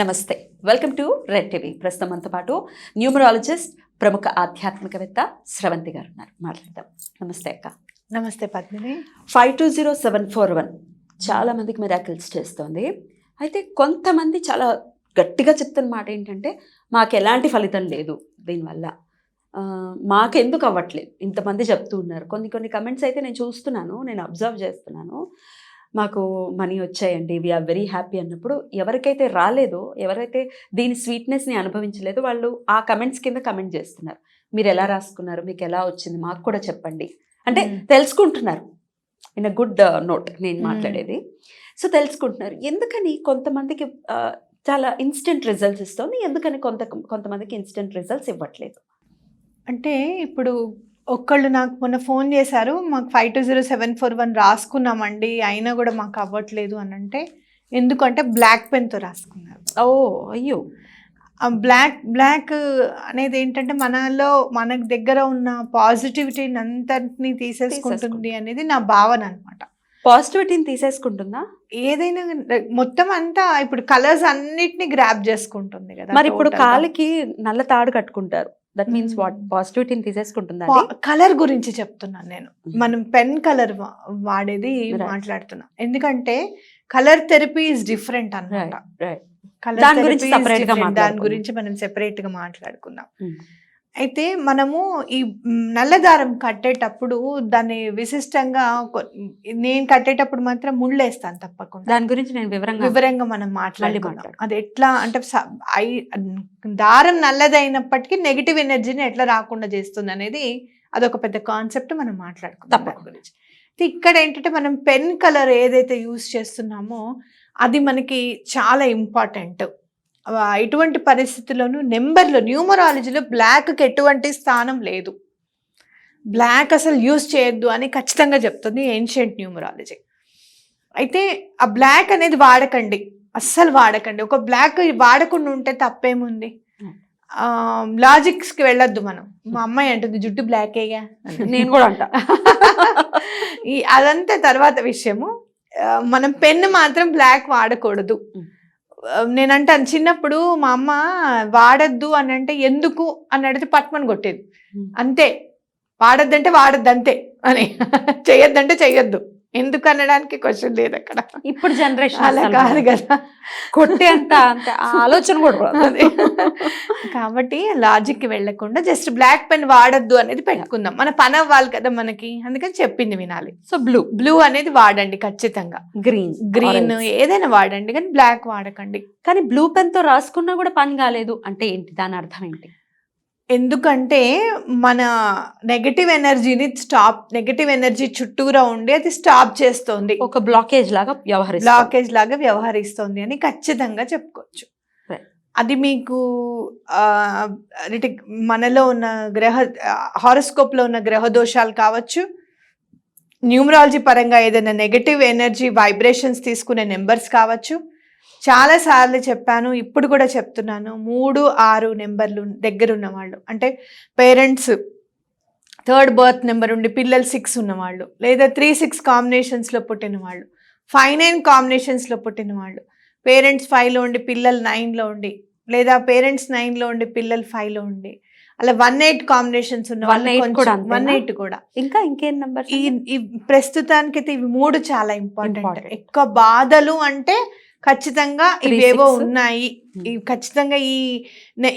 నమస్తే. Welcome to red TV ప్రస్తుతం మనతో పాటు న్యూమరాలజిస్ట్ ప్రముఖ ఆధ్యాత్మికవేత్త స్రవంతి గారు ఉన్నారు. మాట్లాడదాం. నమస్తే అక్క. నమస్తే Padmini. Five two zero seven four one చాలా మందికి మిరాకిల్స్ చేస్తోంది. అయితే కొంతమంది చాలా గట్టిగా చెప్తున్న మాట ఏంటంటే మాకు ఎలాంటి ఫలితం లేదు దీనివల్ల. మాకెందుకు అవ్వట్లేదు? ఇంతమంది చెప్తూ ఉన్నారు. కొన్ని కొన్ని కమెంట్స్ అయితే నేను చూస్తున్నాను నేను అబ్జర్వ్ చేస్తున్నాను. మాకు మనీ వచ్చాయండి వీఆర్ వెరీ హ్యాపీ అన్నప్పుడు ఎవరికైతే రాలేదో ఎవరైతే దీని స్వీట్నెస్ని అనుభవించలేదో వాళ్ళు ఆ కమెంట్స్ కింద కమెంట్ చేస్తున్నారు. మీరు ఎలా రాసుకున్నారు? మీకు ఎలా వచ్చింది? మాకు కూడా చెప్పండి. అంటే మ్మ్. తెలుసుకుంటున్నారు. ఇన్ అ గుడ్ నోట్ నేను మ్మ్. మాట్లాడేది. సో తెలుసుకుంటున్నారు. ఎందుకని కొంతమందికి ఆ, చాలా ఇన్స్టెంట్ రిజల్ట్స్ ఇస్తుంది ఎందుకని కొంత కొంతమందికి ఇన్స్టెంట్ రిజల్ట్స్ ఇవ్వట్లేదు? అంటే ఇప్పుడు ఒక్కళ్ళు నాకు మొన్న ఫోన్ చేశారు మాకు five two zero seven four one రాసుకున్నామండి అయినా కూడా మాకు అవ్వట్లేదు అని అంటే ఎందుకంటే బ్లాక్ పెన్తో రాసుకున్నారు. ఓ అయ్యో. బ్లాక్ బ్లాక్ అనేది ఏంటంటే మనలో మన దగ్గర ఉన్న పాజిటివిటీని అంతటిని తీసేసుకుంటుంది. అనేది నా భావన అనమాట పాజిటివిటీని తీసేసుకుంటుందా? ఏదైనా మొత్తం అంతా ఇప్పుడు కలర్స్ అన్నిటిని గ్రాప్ చేసుకుంటుంది కదా మరి ఇప్పుడు. కాలికి నల్ల తాడు కట్టుకుంటారు. That means. వాట్ పాజిటివిటీని తీసేసుకుంటుందా? కలర్ గురించి చెప్తున్నాను నేను మనం పెన్ కలర్ వాడేది. మాట్లాడుతున్నా ఎందుకంటే colour therapy is different. Colour దాని గురించి మనం సెపరేట్గా మాట్లాడుకుందాం Mm. అయితే మనము ఈ మ్, నల్లదారం కట్టేటప్పుడు దాన్ని విశిష్టంగా నేను కట్టేటప్పుడు మాత్రం ముళ్ళేస్తాను తప్పకుండా దాని గురించి నేను వివరంగా వివరంగా మనం మాట్లాడుకుందాం మాట్లాడుకుందాం. అది ఎట్లా అంటే స- ఐ- దారం నల్లదైనప్పటికీ నెగిటివ్ ఎనర్జీని ఎట్లా రాకుండా చేస్తుంది అనేది అదొక పెద్ద కాన్సెప్ట్ మనం మాట్లాడుకుందాం దాని తప్పకుండా. గురించి అయితే ఇక్కడ ఏంటంటే మనం పెన్ కలర్ ఏదైతే యూస్ చేస్తున్నామో అది మనకి చాలా ఇంపార్టెంట్ ఎటువంటి పరిస్థితుల్లోనూ నెంబర్లో న్యూమరాలజీలో బ్లాక్కి ఎటువంటి స్థానం లేదు. బ్లాక్ అసలు యూస్ చేయొద్దు అని ఖచ్చితంగా చెప్తుంది ఏన్షియంట్ న్యూమరాలజీ. అయితే ఆ బ్లాక్ అనేది వాడకండి. అస్సలు వాడకండి. ఒక బ్లాక్ వాడకుండా ఉంటే తప్పేముంది? Hmm. లాజిక్స్కి వెళ్ళొద్దు మనం. మా అమ్మాయి అంటుంది జుట్టు బ్లాకేగా? నేను కూడా అంటా. ఈ అదంతా తర్వాత విషయము. మనం పెన్ మాత్రం బ్లాక్ వాడకూడదు. ఆ, నేను అంటాను చిన్నప్పుడు మా అమ్మ వాడద్దు అని అంటే ఎందుకు అని అడిగితే పట్మని కొట్టేది. అంతే. వాడద్దంటే వాడద్దు అంతే అని. చెయ్యొద్దంటే చెయ్యొద్దు. ఎందుకు అనడానికి క్వశ్చన్ లేదు అక్కడ. ఇప్పుడు జనరేషన్ అలా కాదు కదా. కొట్టే అంత అంత ఆలోచన కూడా. కాబట్టి లాజిక్కి వెళ్ళకుండా జస్ట్ బ్లాక్ పెన్ వాడద్దు అనేది పెట్టుకుందాం. మన పని అవ్వాలి కదా మనకి. అందుకని చెప్పింది వినాలి. సో బ్లూ బ్లూ అనేది వాడండి ఖచ్చితంగా. గ్రీన్ గ్రీన్ ఏదైనా వాడండి కానీ బ్లాక్ వాడకండి. కానీ బ్లూ పెన్తో రాసుకున్నా కూడా పని కాలేదు. అంటే ఏంటి? దాని అర్థం ఏంటి? ఎందుకంటే మన నెగటివ్ ఎనర్జీని స్టాప్ నెగటివ్ ఎనర్జీ చుట్టూరా ఉండి అది స్టాప్ చేస్తుంది. ఒక బ్లాకేజ్ లాగా వ్యవహరిస్తుంది. బ్లాకేజ్ లాగా వ్యవహరిస్తుంది అని ఖచ్చితంగా చెప్పుకోవచ్చు. అది మీకు అంటే మనలో ఉన్న గ్రహ హారోస్కోప్లో ఉన్న గ్రహ దోషాలు కావచ్చు. న్యూమరాలజీ పరంగా ఏదైనా నెగటివ్ ఎనర్జీ వైబ్రేషన్స్ తీసుకునే నెంబర్స్ కావచ్చు. చాలా సార్లు చెప్పాను ఇప్పుడు కూడా చెప్తున్నాను. మూడు ఆరు నెంబర్లు దగ్గర వాళ్ళు అంటే పేరెంట్స్ థర్డ్ బర్త్ నెంబర్ ఉండి పిల్లలు సిక్స్ ఉన్నవాళ్ళు. లేదా త్రీ సిక్స్ కాంబినేషన్స్లో పుట్టిన వాళ్ళు ఫైవ్ నైన్ కాంబినేషన్స్లో పుట్టిన వాళ్ళు పేరెంట్స్ ఫైవ్లో ఉండి పిల్లలు నైన్లో ఉండి లేదా పేరెంట్స్ నైన్లో ఉండి పిల్లలు ఫైవ్లో ఉండి. అలా వన్ ఎయిట్ కాంబినేషన్స్ ఉన్న? వన్ ఎయిట్ కూడా ఇంకా ఇంకేం నంబర్ ఈ ప్రస్తుతానికైతే ఇవి మూడు చాలా ఇంపార్టెంట్. ఎక్కువ బాధలు అంటే ఖచ్చితంగా ఇవేవో. ఉన్నాయి Hmm. ఖచ్చితంగా ఈ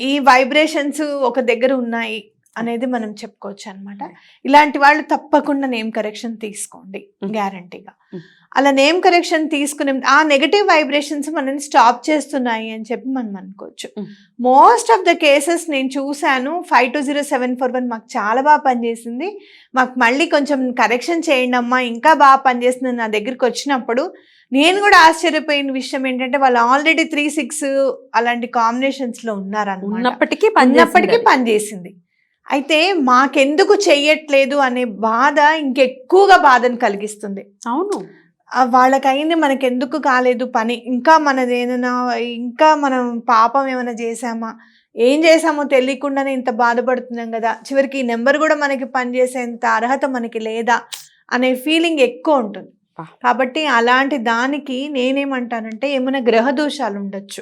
ఈ వైబ్రేషన్స్ ఒక దగ్గర ఉన్నాయి అనేది మనం చెప్పుకోవచ్చు అనమాట ఇలాంటి వాళ్ళు తప్పకుండా నేమ్ కరెక్షన్ తీసుకోండి. గ్యారంటీగా Hmm. అలా నేమ్ కరెక్షన్ తీసుకునే ఆ నెగటివ్ వైబ్రేషన్స్ మనని స్టాప్ చేస్తున్నాయి అని చెప్పి మనం అనుకోవచ్చు. మోస్ట్ ఆఫ్ ద కేసెస్ నేను చూశాను five two zero seven four one మాకు చాలా బాగా పనిచేసింది. మాకు మళ్ళీ కొంచెం కరెక్షన్ చేయండి అమ్మా ఇంకా బాగా పనిచేస్తుంది నా దగ్గరికి వచ్చినప్పుడు. నేను కూడా ఆశ్చర్యపోయిన విషయం ఏంటంటే వాళ్ళు ఆల్రెడీ త్రీ సిక్స్ అలాంటి కాంబినేషన్స్లో ఉన్నారన్నమాట. ఉన్నప్పటికీ పనిచేసింది. అయితే మాకెందుకు చెయ్యట్లేదు అనే బాధ ఇంకెక్కువగా బాధను కలిగిస్తుంది. అవును. వాళ్ళకైంది మనకి ఎందుకు కాలేదు పని. ఇంకా మనది ఏదైనా ఇంకా మనం పాపం ఏమైనా చేసామా ఏం చేసామో తెలియకుండానే ఇంత బాధపడుతున్నాం కదా. చివరికి ఈ నెంబర్ కూడా మనకి పనిచేసేంత అర్హత మనకి లేదా అనే ఫీలింగ్ ఎక్కువ ఉంటుంది. కాబట్టి అలాంటి దానికి నేనేమంటానంటే ఏమైనా గ్రహ దోషాలు ఉండొచ్చు.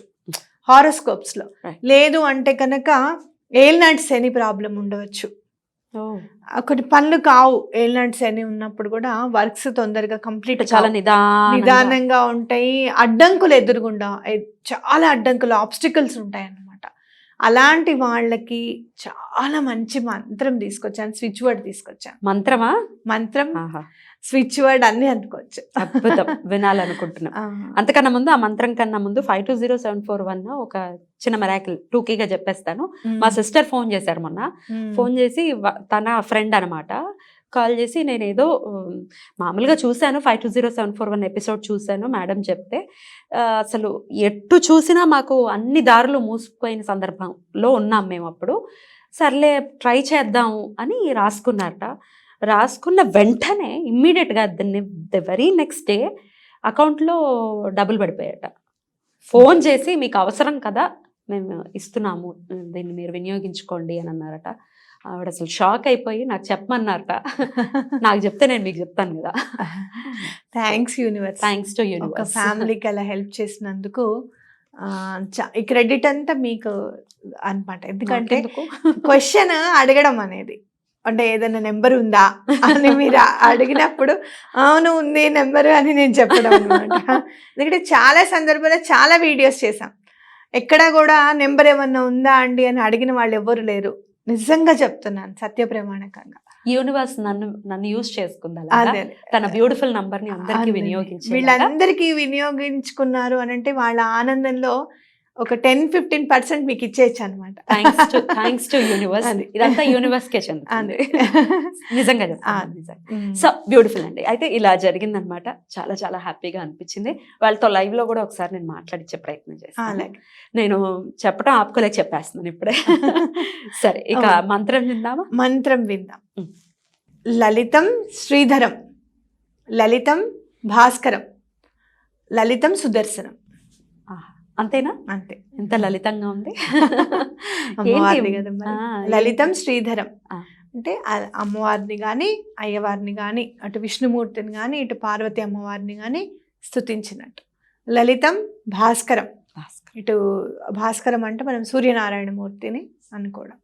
హారోస్కోప్స్లో Right. లేదు అంటే కనుక ఏల్నాటి శని ప్రాబ్లం ఉండవచ్చు. కొన్ని పనులు కావు ఏల్నాటి శని ఉన్నప్పుడు కూడా వర్క్స్ తొందరగా కంప్లీట్ చాలా నిదానంగా. నిదానంగా ఉంటాయి. అడ్డంకులు ఎదురుగుండా. చాలా అడ్డంకులు ఆబ్స్టికల్స్ ఉంటాయి అన్నమాట అలాంటి వాళ్ళకి చాలా మంచి మంత్రం తీసుకొచ్చాను స్విచ్ వర్డ్ తీసుకొచ్చాను. మంత్రమా? మంత్రం స్విచ్ వర్డ్ అన్ని అనుకోవచ్చు. అద్భుతం. వినాలనుకుంటున్నాం. అంతకన్నా ముందు ఆ మంత్రం కన్నా ముందు five two zero seven four one ఒక చిన్న మెరాకిల్ టూకీగా చెప్పేస్తాను. మా సిస్టర్ ఫోన్ చేశారు మొన్న. ఫోన్ చేసి తన ఫ్రెండ్ అనమాట కాల్ చేసి నేను ఏదో మామూలుగా చూశాను five two zero seven four one episode చూశాను మేడం చెప్తే అసలు ఎటు చూసినా మాకు అన్ని దారులు మూసుకుపోయిన సందర్భంలో ఉన్నాం మేము అప్పుడు. సర్లే ట్రై చేద్దాం అని రాసుకున్నారట. రాసుకున్న వెంటనే ఇమ్మీడియట్గా ద వెరీ నెక్స్ట్ డే అకౌంట్లో డబ్బులు పడిపోయాట ఫోన్ చేసి మీకు అవసరం కదా మేము ఇస్తున్నాము దీన్ని మీరు వినియోగించుకోండి అని అన్నారట. ఆవిడ అసలు షాక్ అయిపోయి నాకు చెప్పమన్నారట. నాకు చెప్తే నేను మీకు చెప్తాను కదా. Thanks universe thanks to universe ఫ్యామిలీకి అలా హెల్ప్ చేసినందుకు ఈ క్రెడిట్ అంతా మీకు అన్నమాట. ఎందుకంటే క్వశ్చన్ అడగడం అనేది. అంటే ఏదైనా నెంబర్ ఉందా అని మీరు అడిగినప్పుడు అవును ఉంది నెంబర్ అని నేను చెప్పడం అనమాట ఎందుకంటే చాలా సందర్భాల్లో చాలా వీడియోస్ చేశాం. ఎక్కడ కూడా నెంబర్ ఏమన్నా ఉందా అండి అని అడిగిన వాళ్ళు ఎవ్వరు లేరు. నిజంగా చెప్తున్నాను సత్య ప్రమాణకంగా. యూనివర్స్ నన్ను నన్ను యూజ్ చేసుకుంది తన బ్యూటిఫుల్ నంబర్ని అందరికి అదే. వినియోగించి వీళ్ళందరికీ వినియోగించుకున్నారు అని అంటే వాళ్ళ ఆనందంలో ఒక టెన్ ఫిఫ్టీన్ పర్సెంట్ మీకు ఇచ్చేయచ్చు అనమాట థ్యాంక్స్ టు యూనివర్స్. ఇదంతా యూనివర్స్ కే చెందుతుంది. నిజంగా. సో బ్యూటిఫుల్ అండి. అయితే ఇలా జరిగిందనమాట చాలా చాలా హ్యాపీగా అనిపించింది. వాళ్ళతో లైవ్లో కూడా ఒకసారి నేను మాట్లాడించే ప్రయత్నం చేస్తాను. నేను చెప్పడం ఆపుకోలేక చెప్పేస్తున్నాను ఇప్పుడే. సరే ఇక. మంత్రం విందామా? మంత్రం విందాం. లలితం శ్రీధరం లలితం భాస్కరం లలితం సుదర్శనం. అంతేనా? అంతే. ఎంత లలితంగా ఉంది. లలితం శ్రీధరం. అంటే అమ్మవారిని కానీ అయ్యవారిని కానీ అటు విష్ణుమూర్తిని కానీ ఇటు పార్వతి అమ్మవారిని కానీ స్తుతించినట్టు. లలితం భాస్కరం. భాస్కర్. ఇటు భాస్కరం అంటే మనం సూర్యనారాయణ మూర్తిని అనుకోవడం.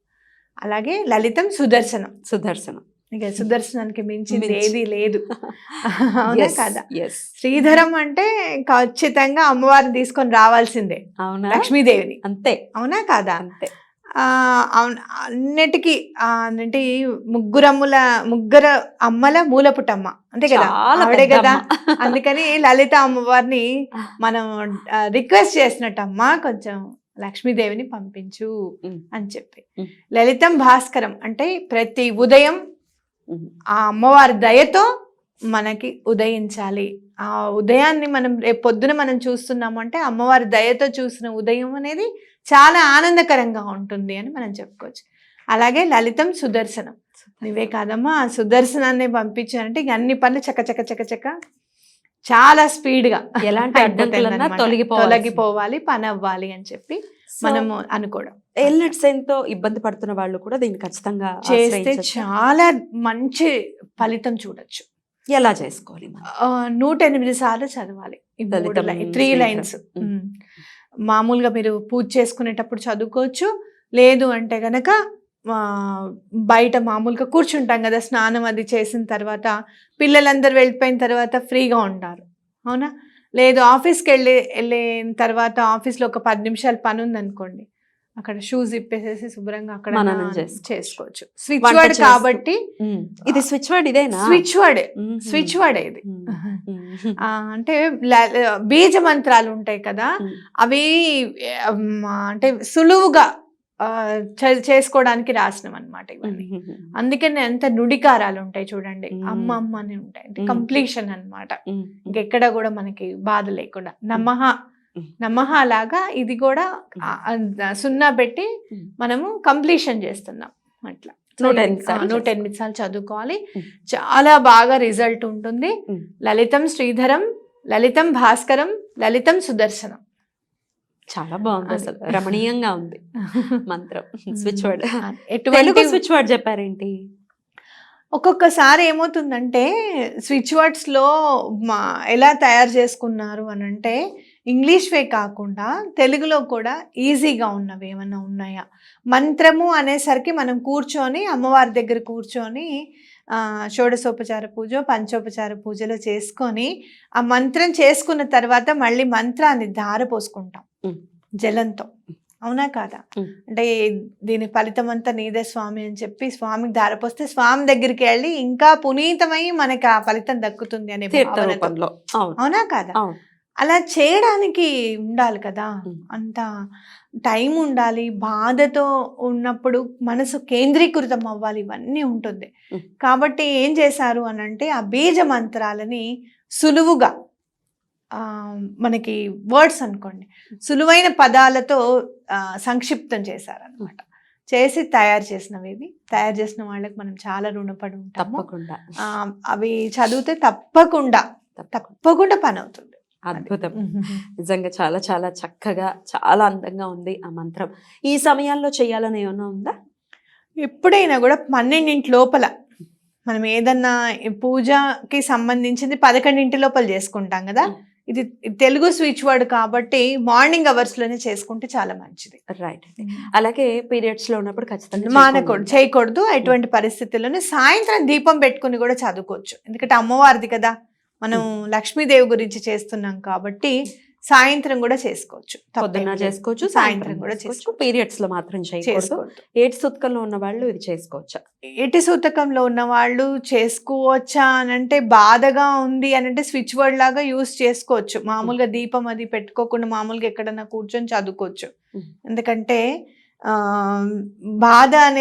అలాగే లలితం సుదర్శనం. సుదర్శనం. సుదర్శనానికి మించింది మించి. ఏది లేదు అవునా కదా. శ్రీధరం అంటే ఖచ్చితంగా అమ్మవారిని తీసుకొని రావాల్సిందే అవునా లక్ష్మీదేవిని అంతే అవునా కాదా అంతే ఆ, అవును అన్నిటికీ అన్నిటి ముగ్గురమ్ముల ముగ్గురు అమ్మల మూలపుటమ్మ అంతే కదా ఆవిడే కదా. అందుకని లలిత అమ్మవారిని మనం రిక్వెస్ట్ చేసినట్టమ్మా కొంచెం లక్ష్మీదేవిని పంపించు. అని చెప్పి. లలితం భాస్కరం అంటే ప్రతి ఉదయం. ఆ అమ్మవారి దయతో మనకి ఉదయించాలి. ఆ ఉదయాన్ని మనం రేపు పొద్దున మనం చూస్తున్నాము అంటే అమ్మవారి దయతో చూసిన ఉదయం అనేది చాలా ఆనందకరంగా ఉంటుంది అని మనం చెప్పుకోవచ్చు. అలాగే లలితం సుదర్శనం. ఇవే కాదమ్మా ఆ సుదర్శనాన్ని పంపించారంటే ఇంక అన్ని పనులు చక్క చక్క చక్క చక్క చాలా స్పీడ్గా ఎలాంటి అడ్డంకులన్నా తొలగిపోవాలి పని అవ్వాలి అని చెప్పి మనము అనుకోవడం. ఎల్నెట్ సైన్తో ఇబ్బంది పడుతున్న వాళ్ళు కూడా దీన్ని ఖచ్చితంగా చేస్తే. చాలా మంచి ఫలితం చూడొచ్చు. ఎలా చేసుకోవాలి నూట ఎనిమిది సార్లు చదవాలి త్రీ. లైన్స్. మామూలుగా మీరు పూజ చేసుకునేటప్పుడు చదువుకోవచ్చు. లేదు అంటే గనక బయట మామూలుగా కూర్చుంటాం కదా స్నానం అది చేసిన తర్వాత పిల్లలందరూ వెళ్ళిపోయిన తర్వాత ఫ్రీగా ఉంటారు. అవునా? లేదు ఆఫీస్కి వెళ్ళి వెళ్ళిన తర్వాత ఆఫీస్లో ఒక పది నిమిషాలు పని ఉందనుకోండి అక్కడ షూస్ ఇప్పేసేసి శుభ్రంగా అక్కడ చేసుకోవచ్చు. Switch word. కాబట్టి. ఇది స్విచ్ వర్డ్ ఇదేనా స్విచ్ వర్డ్. స్విచ్ వర్డ్ ఇది అంటే బీజ మంత్రాలు ఉంటాయి కదా. అవి అంటే సులువుగా చేసుకోవడానికి రాసినాం అనమాట ఇవన్నీ. అందుకని ఎంత నుడికారాలు ఉంటాయి చూడండి మ్మ్. అమ్మ అమ్మ అని ఉంటాయి. కంప్లీషన్ అన్నమాట ఉమ్. ఇంకెక్కడ కూడా మనకి బాధ లేకుండా నమః మ్మ్. నమః లాగా ఇది కూడా సున్నా పెట్టి. మనము కంప్లీషన్ చేస్తున్నాం అట్లా నూట ఎనిమిది సార్లు చదువుకోవాలి. చాలా బాగా రిజల్ట్ ఉంటుంది. లలితం శ్రీధరం లలితం భాస్కరం లలితం సుదర్శనం చాలా బాగుంది. అసలు. రమణీయంగా ఉంది మంత్రం. స్విచ్ వర్డ్ ఎటువంటి స్విచ్ వర్డ్ చెప్పారేంటి? ఒక్కొక్కసారి ఏమవుతుందంటే స్విచ్ వర్డ్స్లో మా ఎలా తయారు చేసుకున్నారు అని అంటే ఇంగ్లీష్వే కాకుండా తెలుగులో కూడా ఈజీగా ఉన్నవి ఏమైనా ఉన్నాయా? మంత్రము అనేసరికి మనం కూర్చొని అమ్మవారి దగ్గర కూర్చొని షోడశోపచార పూజ పంచోపచార పూజలో చేసుకొని ఆ మంత్రం చేసుకున్న తర్వాత మళ్ళీ మంత్రాన్ని ధార పోసుకుంటాం. జలంతో. అవునా కాదా. అంటే దీని ఫలితం అంతా నీదే స్వామి అని చెప్పి స్వామికి ధారపోస్తే స్వామి దగ్గరికి వెళ్ళి ఇంకా పునీతమై మనకి ఆ ఫలితం దక్కుతుంది అనే అవును. కాదా? అలా చేయడానికి ఉండాలి కదా. అంత టైం ఉండాలి బాధతో ఉన్నప్పుడు మనసు కేంద్రీకృతం అవ్వాలి ఇవన్నీ ఉంటుంది. కాబట్టి ఏం చేశారు అని అంటే ఆ బీజ మంత్రాలని సులువుగా మనకి వర్డ్స్ అనుకోండి సులువైన పదాలతో సంక్షిప్తం చేశారనమాట చేసి తయారు చేసినవి ఇవి. తయారు చేసిన వాళ్ళకి మనం చాలా రుణపడి ఉంటాము. తప్పకుండా. అవి చదివితే తప్పకుండా. తప్పకుండా పని అవుతుంది. అద్భుతం. నిజంగా చాలా చాలా చక్కగా చాలా అందంగా ఉంది ఆ మంత్రం. ఈ సమయాల్లో చేయాలని ఏమైనా ఉందా? ఎప్పుడైనా కూడా పన్నెండింటి లోపల మనం ఏదన్నా పూజకి సంబంధించింది పదకొండింటి లోపల చేసుకుంటాం కదా. ఇది తెలుగు స్విచ్ వర్డ్ కాబట్టి మార్నింగ్ అవర్స్లోనే చేసుకుంటే చాలా మంచిది. రైట్ అలాగే పీరియడ్స్లో ఉన్నప్పుడు ఖచ్చితంగా మానకూడదు. చేయకూడదు. ఎటువంటి పరిస్థితుల్లోనే సాయంత్రం దీపం పెట్టుకుని కూడా చదువుకోవచ్చు. ఎందుకంటే అమ్మవారిది కదా. మనం లక్ష్మీదేవి గురించి చేస్తున్నాం కాబట్టి సాయంత్రం కూడా చేసుకోవచ్చు. పొద్దున్న. చేసుకోవచ్చు సాయంత్రం కూడా చేసుకోవచ్చు. పీరియడ్స్లో మాత్రం చేయకూడదు. ఏటి సుత్కంలో ఉన్న వాళ్ళు ఇది చేసుకోవచ్చా? ఎటి సూతకంలో ఉన్న వాళ్ళు చేసుకోవచ్చా అని అంటే బాధగా ఉంది అని అంటే స్విచ్ వర్డ్ లాగా యూస్ చేసుకోవచ్చు. మామూలుగా దీపం అది పెట్టుకోకుండా మామూలుగా ఎక్కడన్నా కూర్చొని చదువుకోవచ్చు. Mm. ఎందుకంటే ఆ, బాధ అనే